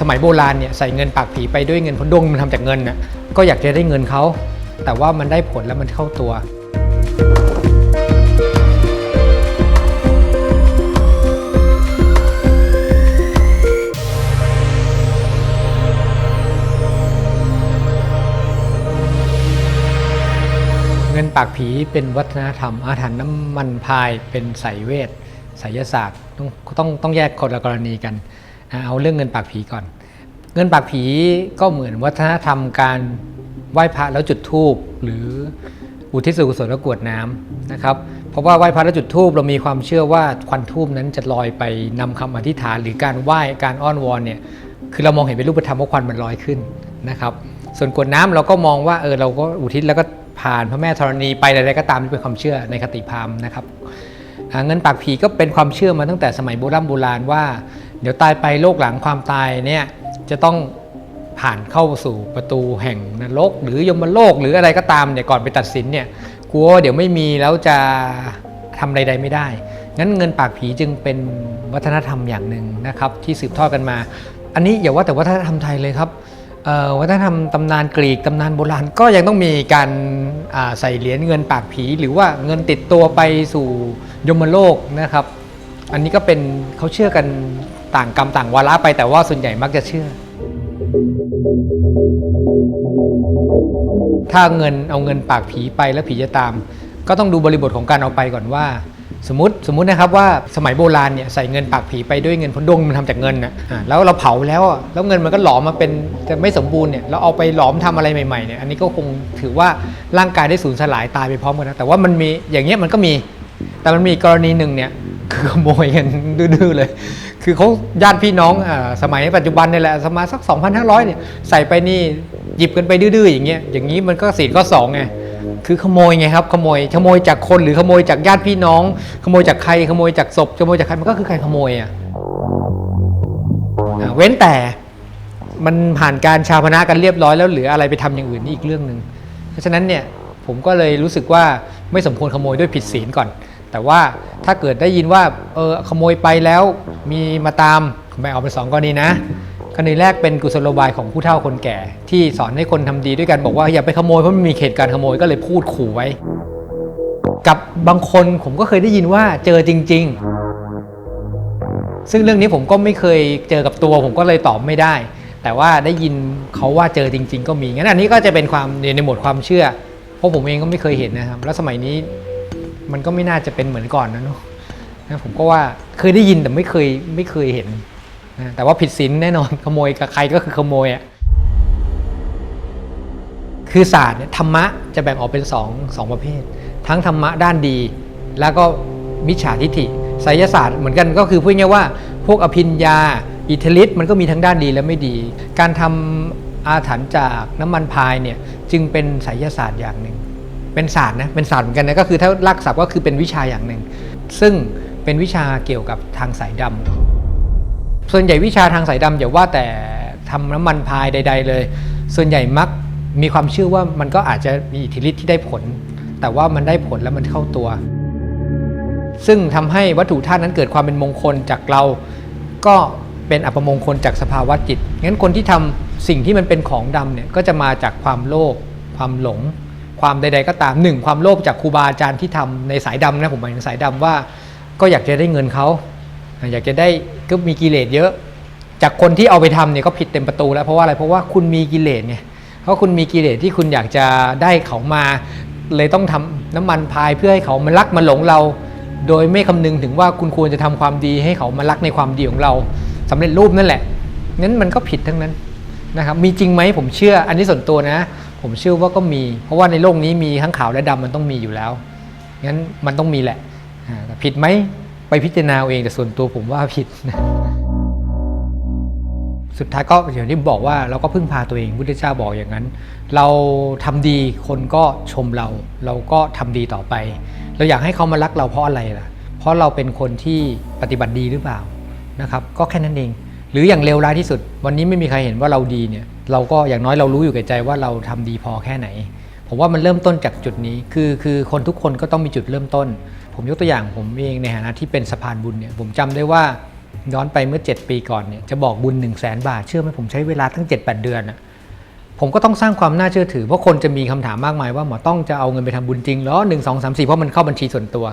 สมัยโบราณเนี่ยใส่เงินปากผีไปด้วยเงินพราะดวงมันทำจากเงินน่ะก็อยากจะได้เงินเขา แต่ว่ามันได้ผลแล้วมันเข้าตัว เงินปากผีเป็นวัฒนธรรม อาถรรพ์น้ำมันพายเป็นไสยเวทไสยศาสตร์ต้องต้องต้องแยกคนละกรณีกัน เอาเรื่องเงินปากผีก่อน เงินปากผีก็เหมือนวัฒนธรรมการไหว้พระแล้วจุดธูปหรืออุทิศส่วนกุศลแล้วกวดน้ำนะครับ เพราะว่าไหว้พระแล้วจุดธูปเรามีความเชื่อว่าควันธูปนั้นจะลอยไปนำคำอธิษฐานหรือการไหว้การอ้อนวอนเนี่ยคือเรามองเห็นเป็นรูปธรรมว่าควันมันลอยขึ้นนะครับ ส่วนกวดน้ำเราก็มองว่าเออเราก็อุทิศแล้วก็ผ่านพระแม่ธรณีไปอะไรก็ตามที่เป็นความเชื่อในคติพราหมณ์นะครับเงินปากผีก็เป็นความเชื่อมาตั้งแต่สมัยโบราณโบราณว่า เดี๋ยวตายไปโลกหลังความตายเนี่ยจะต้องผ่านเข้าสู่ประตูแห่งนรกหรือยมโลกหรืออะไรก็ตามเนี่ยก่อนไปตัดสินเนี่ยกลัวเดี๋ยวไม่มีแล้วจะทำใดๆไม่ได้ งั้นเงินปากผีจึงเป็นวัฒนธรรมอย่างหนึ่งนะครับที่สืบทอดกันมา อันนี้อย่าว่าแต่วัฒนธรรมไทยเลยครับวัฒนธรรมตำนานกรีกตำนานโบราณก็ยังต้องมีการาใส่เหรียญเงินปากผี หรือว่าเงินติดตัวไปสู่ยมโลกนะครับ อันนี้ก็เป็นเขาเชื่อกัน ต่างกรรมต่างวาระไปแต่ว่าส่วนใหญ่มักจะเชื่อ ถ้าเงินเอาเงินปากผีไปแล้วผีจะตาม ก็ต้องดูบริบทของการเอาไปก่อนว่า สมมติสมมตินะครับว่าสมัยโบราณเนี่ยใส่เงินปากผีไปด้วยเงินพราะดงมันทำจากเงินนะอะแล้วเราเผาแล้วแล้วเงินมันก็หลอมมาเป็นจะไม่สมบูรณ์เนี่ยเราเอาไปหลอมทำอะไรใหม่ๆเนี่ยอันนี้ก็คงถือว่าร่างกายได้สูญสลายตายไปพร้อมกันนะแต่ว่ามันมีอย่างเงี้ยมันก็มี แต่มันมีกรณีหนึ่งเนี่ยคือขโมยกันดื้อๆเลย คือเขาญาติพี่น้องอสมัยปัจจุบันนี่แหละสมัยสัก 2,500เนี่ยใส่ไปนี่หยิบกันไปดื้อๆอย่างเงี้ยอย่างนี้มันก็ศีลข้อสองไงคือขโมยไงครับขโมยขโมยจากคนหรือขโมยจากญาติพี่น้อง ขโมยจากใครขโมยจากศพขโมยจากใครมันก็คือใครขโมยอะอ่าเว้นแต่มันผ่านการชาพนะกันเรียบร้อยแล้วเหลืออะไรไปทำอย่างอื่นนี่อีกเรื่องหนึ่งเพราะฉะนั้นเนี่ยผมก็เลยรู้สึกว่าไม่สมควรขโมยด้วยผิดศีลก่อน แต่ว่าถ้าเกิดได้ยินว่าเออขโมยไปแล้วมีมาตามแบ่งออกเป็นสองกรณีนะกรณีแรกเป็นกุศโลบายของผู้เฒ่าคนแก่ ที่สอนให้คนทำดีด้วยกันบอกว่าอย่าไปขโมยเพราะมันมีเหตุการณ์ขโมยก็เลยพูดขู่ไว้ กับบางคนผมก็เคยได้ยินว่าเจอจริง ๆ ซึ่งเรื่องนี้ผมก็ไม่เคยเจอกับตัว ผมก็เลยตอบไม่ได้ แต่ว่าได้ยินเขาว่าเจอจริง ๆ ก็มีงั้นอันนี้ก็จะเป็นความในหมวดความเชื่อ เพราะผมเองก็ไม่เคยเห็นนะครับ แล้วสมัยนี้ มันก็ไม่น่าจะเป็นเหมือนก่อนนะเนอะนะผมก็ว่าเคยได้ยินแต่ไม่เคยไม่เคยเห็นนะแต่ว่าผิดศีลแน่นอนขโมยกับใครก็คือขโมยอะคือศาสตร์เนี่ยธรรมะจะแบ่งออกเป็นสองสองประเภท ทั้งธรรมะด้านดี แล้วก็มิจฉาทิฏฐิไสยศาสตร์เหมือนกันก็คือพูดง่ายว่า พวกอภิญญาอิทธิฤทธิ์มันก็มีทั้งด้านดีและไม่ดี การทำอาถรรพ์จากน้ำมันพายเนี่ยจึงเป็นไสยศาสตร์อย่างหนึ่ง เป็นศาสตร์นะเป็นศาสตร์เหมือนกันนะก็คือถ้าลักศัพท์ก็คือเป็นวิชาอย่างหนึ่ง ซึ่งเป็นวิชาเกี่ยวกับทางสายดำส่วนใหญ่วิชาทางสายดำอย่าว่าแต่ทำน้ำมันพายใด ๆ เลย ส่วนใหญ่มักมีความเชื่อว่ามันก็อาจจะมีอิทธิฤทธิ์ที่ได้ผล แต่ว่ามันได้ผลแล้วมันเข้าตัว ซึ่งทำให้วัตถุธาตุนั้นเกิดความเป็นมงคลจากเราก็เป็นอัปมงคลจากสภาวะจิต งั้นคนที่ทำสิ่งที่มันเป็นของดำเนี่ยก็จะมาจากความโลภ ความหลง ความใด ๆ ก็ตามหนึ่งความโลภจากครูบาอาจารย์ที่ทำในสายดำนะผมหมายถึงสายดำว่า ก็อยากจะได้เงินเขาอยากจะได้ก็มีกิเลสเยอะ จากคนที่เอาไปทำเนี่ยก็ผิดเต็มประตูแล้วเพราะว่าอะไรเพราะว่าคุณมีกิเลสไงเพราะคุณมีกิเลสที่คุณอยากจะได้เขามา เลยต้องทำน้ำมันพายเพื่อให้เขามารักมาหลงเรา โดยไม่คำนึงถึงว่าคุณควรจะทำความดีให้เขามารักในความดีของเราสำเร็จรูปนั่นแหละนั้นมันก็ผิดทั้งนั้นนะครับมีจริงไหมผมเชื่ออันนี้ส่วนตัวนะ ผมเชื่อว่าก็มี เพราะว่าในโลกนี้มีทั้งขาวและดำมันต้องมีอยู่แล้วงั้นมันต้องมีแหละผิดไหมไปพิจารณาเองแต่ส่วนตัวผมว่าผิดสุดท้ายก็อย่างที่บอกว่าเราก็พึ่งพาตัวเองพุทธเจ้าบอกอย่างนั้น เราทำดีคนก็ชมเรา เราก็ทำดีต่อไป เราอยากให้เขามารักเราเพราะอะไรล่ะ เพราะเราเป็นคนที่ปฏิบัติดีหรือเปล่านะครับ ก็แค่นั้นเอง หรืออย่างเลวร้ายที่สุด วันนี้ไม่มีใครเห็นว่าเราดีเนี่ย เราก็อย่างน้อยเรารู้อยู่แก่ใจว่าเราทำดีพอแค่ไหน ผมว่ามันเริ่มต้นจากจุดนี้ คือคือคนทุกคนก็ต้องมีจุดเริ่มต้น ผมยกตัวอย่างผมเองในฐานะที่เป็นสะพานบุญเนี่ยผมจำได้ว่าย้อนไปเมื่อ 7 ปีก่อนเนี่ยจะบอกบุญ 1 0 0 0 0แสนบาท เชื่อไหมผมใช้เวลาทั้ง 7-8 เดือนอะผมก็ต้องสร้างความน่าเชื่อถือเพราะคนจะมีคำถามมากมายว่าหมอต้องจะเอาเงินไปทำบุญจริงหรอหนึ่งสองสามสี่เพราะมันเข้าบัญชีส่วนตัว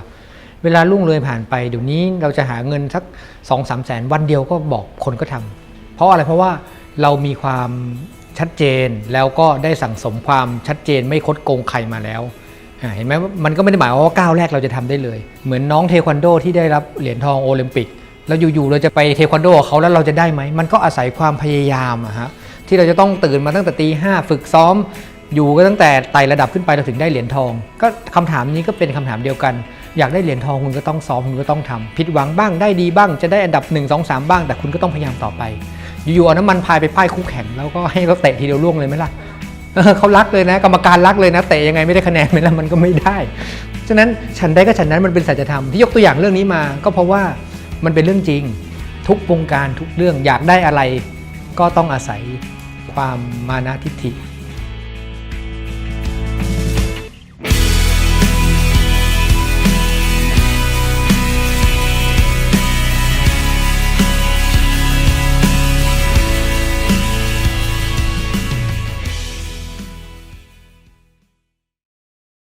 เวลาล่วงเลยผ่านไปเดี๋ยวนี้เราจะหาเงินสัก2องสามแสนวันเดียวก็บอกคนก็ทำเพราะอะไรเพราะว่า เรามีความชัดเจนแล้วก็ได้สั่งสมความชัดเจนไม่คดโกงใครมาแล้วเห็นไหมว่ามันก็ไม่ได้หมายว่าก้าวแรกเราจะทำได้เลย เหมือนน้องเทควันโดที่ได้รับเหรียญทองโอลิมปิกแล้วอยู่ๆเราจะไปเทควันโดเขาแล้วเราจะได้ไหม มันก็อาศัยความพยายามอะฮะที่เราจะต้องตื่นมาตั้งแต่ตีห้าฝึกซ้อม อยู่ก็ตั้งแต่ไต่ระดับขึ้นไปเราถึงได้เหรียญทอง ก็คำถามนี้ก็เป็นคำถามเดียวกัน อยากได้เหรียญทองคุณก็ต้องซ้อมคุณก็ต้องทำผิดหวังบ้างได้ดีบ้างจะได้อันดับ 1 2 3 บ้าง แต่คุณก็ต้องพยายามต่อไป อยู่ๆเอาน้ำมันพายไปป้ายคู่แข่งแล้วก็ให้เขาเตะทีเดียวล่วงเลยไหมล่ะเออเขารักเลยนะกรรมการรักเลยนะเตะยังไงไม่ได้คะแนนไหมล่ะมันก็ไม่ได้ฉะนั้นฉันได้ก็ฉันนั้นมันเป็นสัจธรรมที่ยกตัวอย่างเรื่องนี้มา ก็เพราะว่ามันเป็นเรื่องจริงทุกวงการทุกเรื่องอยากได้อะไร ก็ต้องอาศัยความมานะทิฏฐิ